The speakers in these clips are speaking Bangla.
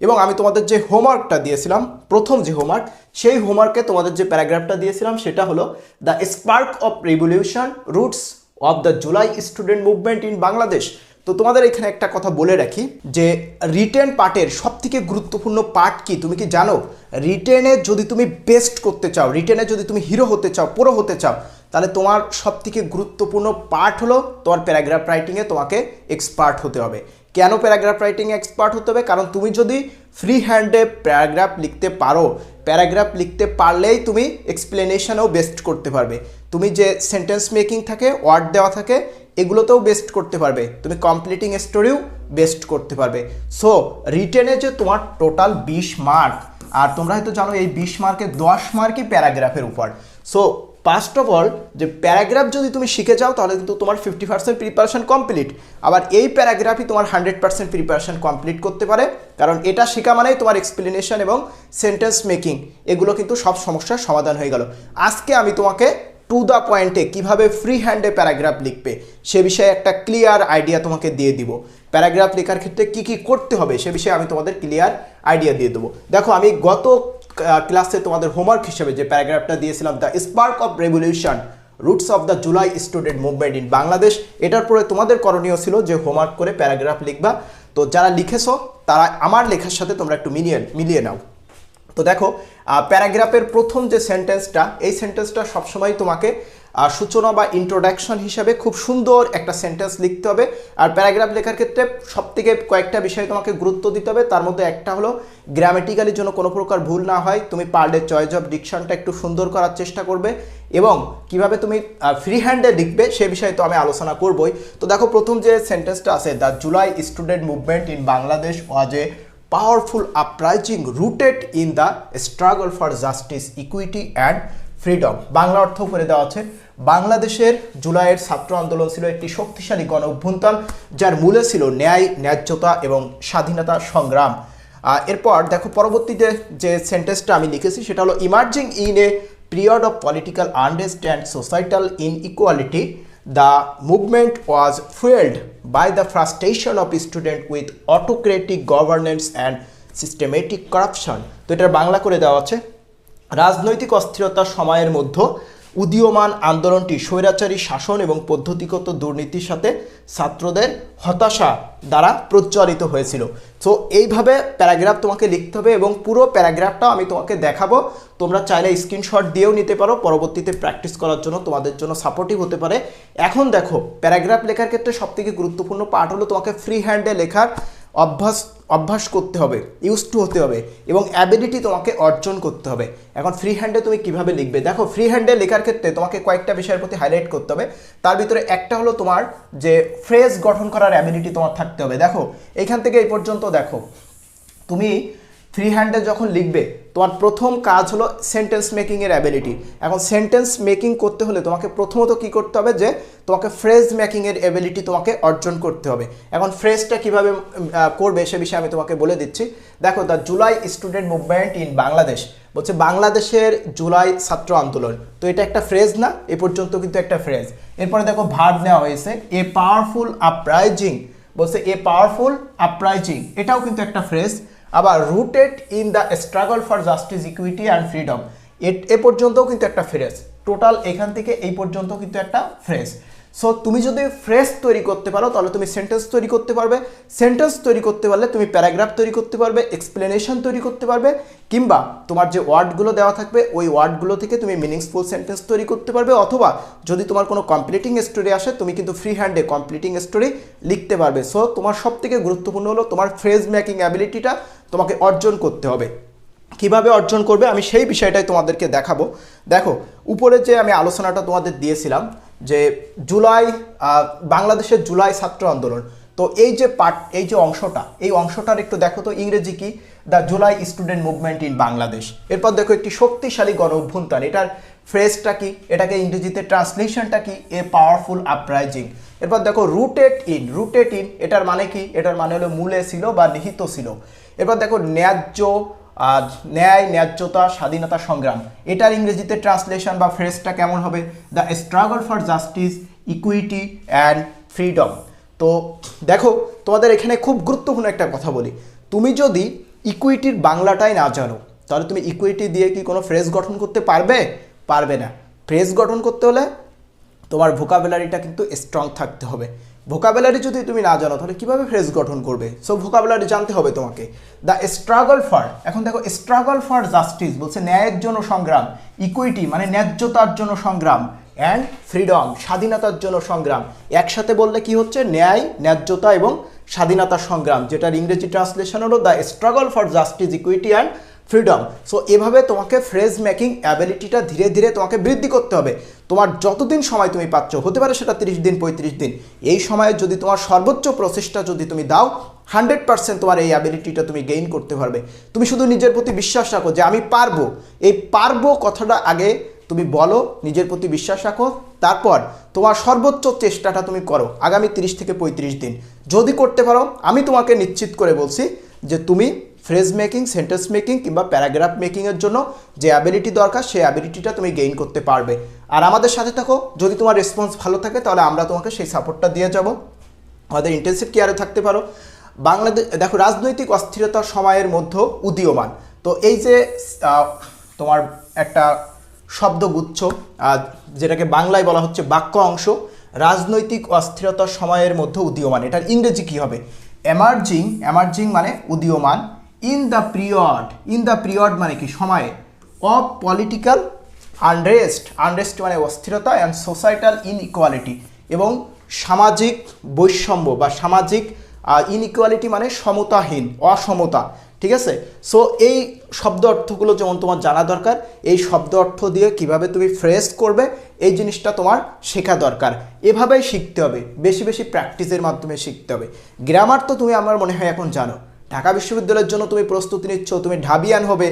এবং আমি তোমাদের যে হোমওয়ার্কটা দিয়েছিলাম, প্রথম যে হোমওয়ার্ক সেই হোমওয়ার্কে তোমাদের যে প্যারাগ্রাফটা দিয়েছিলাম, সেটা হলো the spark of revolution roots of the July student movement in Bangladesh তো তোমাদের এখানে একটা কথা বলে রাখি, যে রিটেন পার্টের সব থেকে গুরুত্বপূর্ণ পার্ট কি, তুমি কি জানো? রিটেনে যদি তুমি বেস্ট করতে চাও রিটেনে যদি তুমি হিরো হতে চাও, পুরো হতে চাও, তাহলে তোমার সব থেকে গুরুত্বপূর্ণ পার্ট হলো, তোমার প্যারাগ্রাফ রাইটিংয়ে তোমাকে এক্সপার্ট হতে হবে। কেন প্যারাগ্রাফ রাইটিং এক্সপার্ট হতে হবে? কারণ তুমি যদি ফ্রি হ্যান্ডে প্যারাগ্রাফ লিখতে পারো, প্যারাগ্রাফ লিখতে পারলেই তুমি এক্সপ্লেনেশনও বেস্ট করতে পারবে। তুমি যে সেন্টেন্স মেকিং থাকে ওয়ার্ড দেওয়া থাকে, এগুলোতেও বেস্ট করতে পারবে। তুমি কমপ্লিটিং স্টোরিও বেস্ট করতে পারবে। সো রিটেনে যে তোমার টোটাল বিশ মার্ক আর তোমরা হয়তো জানো এই বিশ মার্কে দশ মার্কই প্যারাগ্রাফের উপর। সো ফার্স্ট অফ অল যে প্যারাগ্রাফ যদি তুমি শিখে যাও, তাহলে কিন্তু তোমার ফিফটি পার্সেন্ট প্রিপারেশন কমপ্লিট আবার এই প্যারাগ্রাফই তোমার হান্ড্রেড পার্সেন্ট প্রিপারেশন কমপ্লিট করতে পারে। কারণ এটা শেখা মানেই তোমার এক্সপ্লেনেশন এবং সেন্টেন্স মেকিং এগুলো কিন্তু সব সমস্যার সমাধান হয়ে গেল। আজকে আমি তোমাকে টু দ্য পয়েন্টে কীভাবে ফ্রি হ্যান্ডে প্যারাগ্রাফ লিখবে, সে বিষয়ে একটা ক্লিয়ার আইডিয়া তোমাকে দিয়ে দিব। প্যারাগ্রাফ লেখার ক্ষেত্রে কি কি করতে হবে, সে বিষয়ে আমি তোমাদের ক্লিয়ার আইডিয়া দিয়ে দেবো। দেখো, আমি গত ক্লাসে তোমাদের হোমওয়ার্ক হিসেবে যে প্যারাগ্রাফটা দিয়েছিলাম the spark of revolution roots of the July student movement in Bangladesh এটার পরে তোমাদের করণীয় ছিল যে হোমওয়ার্ক করে প্যারাগ্রাফ লিখবা। তো যারা লিখেছো, তারা আমার লেখার সাথে তোমরা একটু মিলিয়ে মিলিয়ে নাও। তো দেখো প্যারাগ্রাফের প্রথম যে সেন্টেন্সটা এই সেন্টেন্সটা সবসময় তোমাকে সূচনা বা ইন্ট্রোডাকশন হিসাবে খুব সুন্দর একটা সেন্টেন্স লিখতে হবে। আর প্যারাগ্রাফ লেখার ক্ষেত্রে সব থেকে কয়েকটা বিষয়ে তোমাকে গুরুত্ব দিতে হবে। তার মধ্যে একটা হলো গ্রামেটিক্যালির জন্য কোনো প্রকার ভুল না হয় তুমি পারলে চয়েস অফ ডিকশনটা একটু সুন্দর করার চেষ্টা করবে এবং কীভাবে তুমি ফ্রি হ্যান্ডে লিখবে সে বিষয়ে তো আমি আলোচনা করবই। তো দেখো প্রথম যে সেন্টেন্সটা আছে the July student movement in Bangladesh was a powerful uprising rooted in the struggle for justice, equity and freedom. Bangla অর্থ করে দেওয়া আছে। বাংলাদেশের জুলাইয়ের ছাত্র আন্দোলন ছিল একটি শক্তিশালী গণ অভ্যুত্থান যার মূলে ছিল ন্যায়, ন্যায্যতা এবং স্বাধীনতা সংগ্রাম। এরপর দেখো পরবর্তীতে যে সেন্টেন্সটা আমি লিখেছি, সেটা হলো emerging in a period of political unrest and societal inequality the movement was fueled by the frustration of students with autocratic governance and systematic corruption. তো এটার বাংলা করে দেওয়া আছে, রাজনৈতিক অস্থিরতা সময়ের মধ্যে উদীয়মান আন্দোলনটি স্বৈরাচারী শাসন এবং পদ্ধতিগত দুর্নীতির সাথে ছাত্রদের হতাশা দ্বারা প্রজ্বলিত হয়েছিল। সো এইভাবে প্যারাগ্রাফ তোমাকে লিখতে হবে এবং পুরো প্যারাগ্রাফটাও আমি তোমাকে দেখাবো। তোমরা চাইলে স্ক্রিনশট দিয়েও নিতে পারো। পরবর্তীতে প্র্যাকটিস করার জন্য তোমাদের জন্য সাপোর্টিভ হতে পারে। এখন দেখো, প্যারাগ্রাফ লেখার ক্ষেত্রে সবথেকে গুরুত্বপূর্ণ পার্ট হলো তোমাকে ফ্রি হ্যান্ডে লেখার অভ্যাস অভ্যাস করতে হবে ইউজ টু হতে হবে এবং অ্যাবিলিটি তোমাকে অর্জন করতে হবে। এখন ফ্রি হ্যান্ডে তুমি কীভাবে লিখবে? দেখো ফ্রি হ্যান্ডে লেখার ক্ষেত্রে তোমাকে কয়েকটা বিষয়ের প্রতি হাইলাইট করতে হবে। তার ভিতরে একটা হলো তোমার যে ফ্রেজ গঠন করার অ্যাবিলিটি তোমার থাকতে হবে। দেখো, এখান থেকে এই পর্যন্ত দেখো, তুমি ফ্রি হ্যান্ডে যখন লিখবে তোমার প্রথম কাজ হলো সেন্টেন্স মেকিংয়ের অ্যাবিলিটি এখন সেন্টেন্স মেকিং করতে হলে তোমাকে প্রথমত কি করতে হবে যে, তোমাকে ফ্রেজ মেকিংয়ের অ্যাবিলিটি তোমাকে অর্জন করতে হবে। এখন ফ্রেজটা কীভাবে করবে সে বিষয়ে আমি তোমাকে বলে দিচ্ছি। দেখো the July student movement in Bangladesh বলছে, বাংলাদেশের জুলাই ছাত্র আন্দোলন। তো এটা একটা ফ্রেজ না? এ পর্যন্ত কিন্তু একটা ফ্রেজ এরপরে দেখো ভার্ব নেওয়া হয়েছে। এ পাওয়ারফুল আপরাইজিং বলছে, এ পাওয়ারফুল আপরাইজিং এটাও কিন্তু একটা ফ্রেজ আবার rooted in the struggle for justice equity and freedom এ পর্যন্তও কিন্তু একটা ফ্রেজ টোটাল এখান থেকে এই পর্যন্ত কিন্তু একটা ফ্রেজ সো তুমি যদি ফ্রেজ তৈরি করতে পারো, তাহলে তুমি সেন্টেন্স তৈরি করতে পারবে। সেন্টেন্স তৈরি করতে পারলে তুমি প্যারাগ্রাফ তৈরি করতে পারবে এক্সপ্লেনেশন তৈরি করতে পারবে, কিংবা তোমার যে ওয়ার্ডগুলো দেওয়া থাকবে, ওই ওয়ার্ডগুলো থেকে তুমি মিনিংসফুল সেন্টেন্স তৈরি করতে পারবে, অথবা যদি তোমার কোনো কমপ্লিটিং স্টোরি আসে, তুমি কিন্তু ফ্রি হ্যান্ডে কমপ্লিটিং স্টোরি লিখতে পারবে। সো তোমার সব থেকে গুরুত্বপূর্ণ হলো তোমার ফ্রেজ মেকিং অ্যাবিলিটিটা তোমাকে অর্জন করতে হবে। কীভাবে অর্জন করবে? আমি সেই বিষয়টাই তোমাদেরকে দেখাবো। দেখো, উপরে যে আমি আলোচনাটা তোমাদের দিয়েছিলাম যে জুলাই বাংলাদেশের জুলাই ছাত্র আন্দোলন। তো এই যে পার্ট এই যে অংশটা, এই অংশটার একটু দেখো তো ইংরেজি কি? The July student movement in Bangladesh. এরপর দেখো একটি শক্তিশালী গণ অভ্যুত্থান। এটার ফ্রেজটা কি? এটাকে ইংরেজিতে ট্রান্সলেশনটা কি? A powerful uprising. এরপর দেখো রুটেড ইন রুটেড ইন, এটার মানে কি? এটার মানে হলো মূলে ছিল বা নিহিত ছিল। এরপর দেখো ন্যায্য আর ন্যায়, ন্যায্যতা, স্বাধীনতা সংগ্রাম, এটার ইংরেজিতে ট্রান্সলেশন বা ফ্রেজটা কেমন হবে? The struggle for justice equity and freedom তো দেখো, তোমাদের এখানে খুব গুরুত্বপূর্ণ একটা কথা বলি। তুমি যদি ইকুইটির বাংলাটাই না জানো, তাহলে তুমি ইকুইটি দিয়ে কি কোনো ফ্রেজ গঠন করতে পারবে? পারবে না। ফ্রেজ গঠন করতে হলে তোমার ভোকাবুলারিটা কিন্তু স্ট্রং থাকতে হবে। ভোকাবুলারি যদি তুমি না জানো, তাহলে কীভাবে ফ্রেজ গঠন করবে? সো ভোকাবুলারি জানতে হবে তোমাকে। দ্য স্ট্রাগল ফর এখন দেখো স্ট্রাগল ফর জাস্টিস বলছে ন্যায়ের জন্য সংগ্রাম ইকুইটি মানে ন্যায্যতার জন্য সংগ্রাম অ্যান্ড ফ্রিডম স্বাধীনতার জন্য সংগ্রাম। একসাথে বললে কি হচ্ছে? ন্যায়, ন্যায্যতা এবং স্বাধীনতার সংগ্রাম, যেটার ইংরেজি ট্রান্সলেশন হলো the struggle for justice equity and freedom so এভাবে তোমাকে ফ্রেজ মেকিং অ্যাবিলিটিটা ধীরে ধীরে তোমাকে বৃদ্ধি করতে হবে। তোমার যতদিন সময় তুমি পাচ্ছ, হতে পারে সেটা তিরিশ দিন, পঁয়ত্রিশ দিন, এই সময়ে যদি তোমার সর্বোচ্চ প্রচেষ্টা যদি তুমি দাও হান্ড্রেড পার্সেন্ট তোমার এই অ্যাবিলিটিটা তুমি গেইন করতে পারবে। তুমি শুধু নিজের প্রতি বিশ্বাস রাখো যে আমি পারব। এই পারব কথাটা আগে তুমি বলো, নিজের প্রতি বিশ্বাস রাখো, তারপর তোমার সর্বোচ্চ চেষ্টাটা তুমি করো আগামী তিরিশ থেকে পঁয়ত্রিশ দিন। যদি করতে পারো, আমি তোমাকে নিশ্চিত করে বলছি যে তুমি ফ্রেজ মেকিং সেন্টেন্স মেকিং কিংবা প্যারাগ্রাফ মেকিংয়ের জন্য যে অ্যাবিলিটি দরকার, সেই অ্যাবিলিটিটা তুমি গেইন করতে পারবে। আর আমাদের সাথে থাকো, যদি তোমার রেসপন্স ভালো থাকে, তাহলে আমরা তোমাকে সেই সাপোর্টটা দিয়ে যাব। আমাদের ইন্টেন্সিভ কেয়ারে থাকতে পারো। বাংলাদেশ দেখো, রাজনৈতিক অস্থিরতার সময়ের মধ্যে উদীয়মান। তো এই যে তোমার একটা শব্দগুচ্ছ যেটাকে বাংলায় বলা হচ্ছে বাক্য অংশ, রাজনৈতিক অস্থিরতার সময়ের মধ্যে উদীয়মান। এটার ইংরেজি কী হবে? এমার্জিং এমার্জিং মানে উদীয়মান। In the period, in the period মানে কি? সময়ে। অফ পলিটিক্যাল আনরেস্ট আনরেস্ট মানে অস্থিরতা অ্যান্ড সোসাইটাল ইনইকুয়ালিটি এবং সামাজিক বৈষম্য বা সামাজিক ইনইকুয়ালিটি মানে সমতাহীন, অসমতা। ঠিক আছে? সো এই শব্দ অর্থগুলো যেমন তোমার জানা দরকার, এই শব্দ অর্থ দিয়ে কীভাবে তুমি ফ্রেস করবে, এই জিনিসটা তোমার শেখা দরকার। এভাবেই শিখতে হবে, বেশি বেশি প্র্যাকটিসের মাধ্যমে শিখতে হবে। গ্রামার তো তুমি আমার মনে হয় এখন জানো। ঢাকা বিশ্ববিদ্যালয়ের জন্য তুমি প্রস্তুতি নিচ্ছ, তুমি ঢাবিয়ান হবে,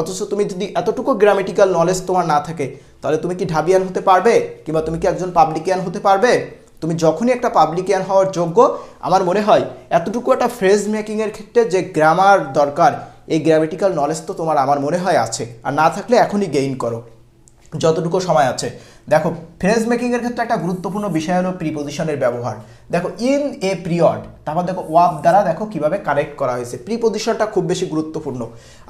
অথচ তুমি যদি এতটুকু গ্রামেটিক্যাল নলেজ তোমার না থাকে, তাহলে তুমি কি ঢাবিয়ান হতে পারবে? কিংবা তুমি কি একজন পাবলিকিয়ান হতে পারবে? তুমি যখনই একটা পাবলিকিয়ান হওয়ার যোগ্য, আমার মনে হয় এতটুকু একটা ফ্রেজ মেকিংয়ের ক্ষেত্রে যে গ্রামার দরকার, এই গ্রামেটিক্যাল নলেজ তো তোমার, আমার মনে হয় আছে। আর না থাকলে এখনই গেইন করো। যতটুকু সময় আছে। দেখো ফ্রেজ মেকিংয়ের ক্ষেত্রে একটা গুরুত্বপূর্ণ বিষয় হলো প্রিপোজিশনের ব্যবহার। দেখো ইন এ পিরিয়ড তারপর দেখো ওয়াব দ্বারা দেখো কীভাবে কারেক্ট করা হয়েছে। প্রিপোজিশনটা খুব বেশি গুরুত্বপূর্ণ।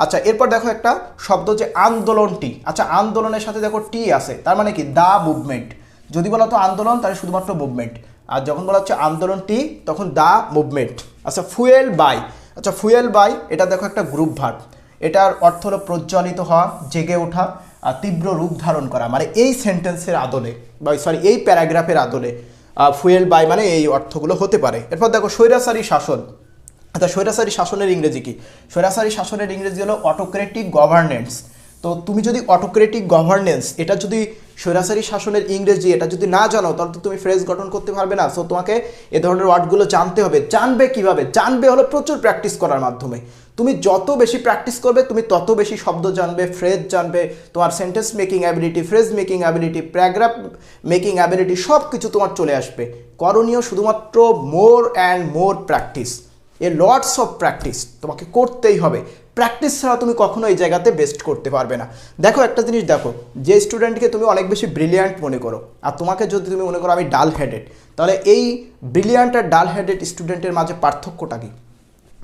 আচ্ছা এরপর দেখো একটা শব্দ যে আন্দোলনটি। আচ্ছা আন্দোলনের সাথে দেখো টি আছে, তার মানে কি? দা মুভমেন্ট যদি বলা তো আন্দোলন, তাহলে শুধুমাত্র মুভমেন্ট আর যখন বলা হচ্ছে আন্দোলনটি তখন দা মুভমেন্ট আচ্ছা ফুয়েল বাই আচ্ছা ফুয়েল বাই এটা দেখো একটা গ্রুপ ভার্ব এটার অর্থ হলো প্রজ্বলিত হওয়া, জেগে ওঠা। তীব্র রূপ ধারণ করা। মানে এই সেন্টেন্সের আদলে, বা সরি এই প্যারাগ্রাফের আদলে ফুয়েল বাই মানে এই অর্থগুলো হতে পারে। এরপর দেখো, স্বৈরাচারী শাসন। অর্থাৎ স্বৈরাচারী শাসনের ইংরেজি কি? স্বৈরাচারী শাসনের ইংরেজি হলো অটোক্রেটিক গভর্নেন্স তো তুমি যদি অটোক্রেটিক গভর্নেন্স এটা যদি স্বৈরাচারী শাসনের ইংরেজি, এটা যদি না জানো তাহলে তো তুমি ফ্রেজ গঠন করতে পারবে না। সো তোমাকে এ ধরনের ওয়ার্ডগুলো জানতে হবে। জানবে কীভাবে? জানবে হলো প্রচুর প্র্যাকটিস করার মাধ্যমে। তুমি যত বেশি প্র্যাকটিস করবে, তুমি তত বেশি শব্দ জানবে ফ্রেজ জানবে। তোমার sentence making ability phrase making ability paragraph making ability সব কিছু তোমার চলে আসবে। করণীয় শুধুমাত্র more and more practice a lots of practice তোমাকে করতেই হবে। প্র্যাকটিস ছাড়া তুমি কখনো এই জায়গাতে বেস্ট করতে পারবে না। দেখো একটা জিনিস দেখো, যে স্টুডেন্টকে তুমি অনেক বেশি ব্রিলিয়ান্ট মনে করো, আর তোমাকে যদি তুমি মনে করো আমি ডাল হেডেড তাহলে এই ব্রিলিয়ান্ট আর ডাল হেডেড স্টুডেন্টের মাঝে পার্থক্যটা কী?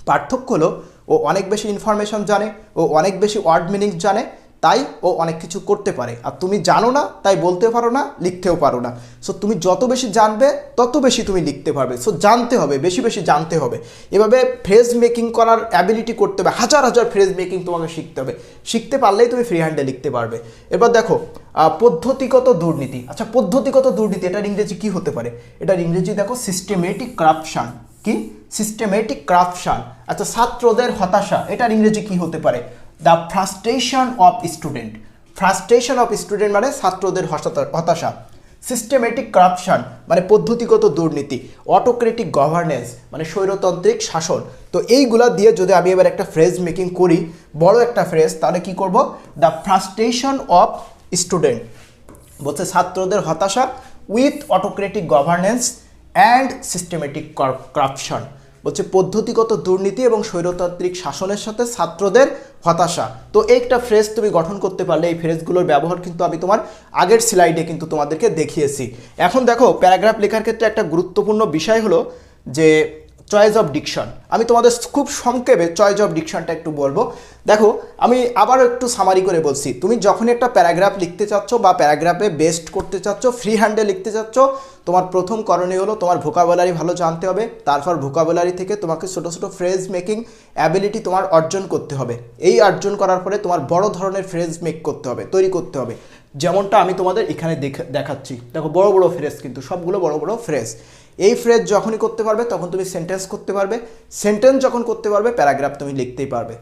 পার্থক্য হলো, ও অনেক বেশি ইনফরমেশন জানে, ও অনেক বেশি ওয়ার্ড মিনিংস জানে তাই ও অনেক কিছু করতে পারে। আর তুমি জানো না, তাই বলতে পারো না, লিখতেও পারো না। সো তুমি যত বেশি জানবে, তত বেশি তুমি লিখতে পারবে। সো জানতে হবে, বেশি বেশি জানতে হবে। এভাবে ফ্রেজ মেকিং করার অ্যাবিলিটি করতে হবে, হাজার হাজার ফ্রেজ মেকিং তোমাকে শিখতে হবে। শিখতে পারলেই তুমি ফ্রি হ্যান্ডে লিখতে পারবে। এবার দেখো পদ্ধতিগত দুর্নীতি। আচ্ছা পদ্ধতিগত দুর্নীতি, এটার ইংরেজি কি হতে পারে? এটার ইংরেজি দেখো সিস্টেমেটিক করাপশন কি? সিস্টেমেটিক করাপশন আচ্ছা ছাত্রদের হতাশা, এটার ইংরেজি কি হতে পারে? The frustration of student frustration of student মানে ছাত্রদের হতাশা- সিস্টেমেটিক করাপশন মানে পদ্ধতিগত দুর্নীতি। অটোক্রেটিক গভর্নেন্স মানে স্বৈরতান্ত্রিক শাসন। তো এইগুলা দিয়ে যদি আমি এবার একটা ফ্রেজ মেকিং করি, বড় একটা ফ্রেজ তাহলে কি করব? দ্য ফ্রাস্ট্রেশন অফ স্টুডেন্ট বলছে ছাত্রদের হতাশা with autocratic governance and systematic corruption বলছে পদ্ধতিগত দুর্নীতি এবং স্বৈরতান্ত্রিক শাসনের সাথে ছাত্রদের হতাশা। তো একটা ফ্রেজ তুমি গঠন করতে পারলে এই ফ্রেজগুলোর ব্যবহার কিন্তু আমি তোমার আগের স্লাইডে কিন্তু তোমাদেরকে দেখিয়েছি। এখন দেখো, প্যারাগ্রাফ লেখার ক্ষেত্রে একটা গুরুত্বপূর্ণ বিষয় হলো যে চয়েস অফ ডিকশন আমি তোমাদের খুব সংক্ষেপে চয়েস অফ ডিকশনটা একটু বলব। দেখো, আমি আবারও একটু সামারি করে বলছি। তুমি যখনই একটা প্যারাগ্রাফ লিখতে চাচ্ছ বা প্যারাগ্রাফে বেস্ট করতে চাচ্ছ ফ্রি হ্যান্ডে লিখতে চাচ্ছ, তোমার প্রথম করণীয় হলো তোমার ভোকাবুলারি ভালো জানতে হবে। তারপর ভোকাবুলারি থেকে তোমাকে ছোটো ছোটো ফ্রেজ মেকিং অ্যাবিলিটি তোমার অর্জন করতে হবে। এই অর্জন করার পরে তোমার বড় ধরনের ফ্রেজ মেক করতে হবে, তৈরি করতে হবে। যেমনটা আমি তোমাদের এখানে দেখে, দেখাচ্ছি। দেখো, বড় বড় ফ্রেজ কিন্তু, সবগুলো বড় বড় ফ্রেজ এই ফ্রেজ যখনই করতে পারবে, তখন তুমি সেন্টেন্স করতে পারবে। সেন্টেন্স যখন করতে পারবে প্যারাগ্রাফ তুমি লিখতেই পারবে।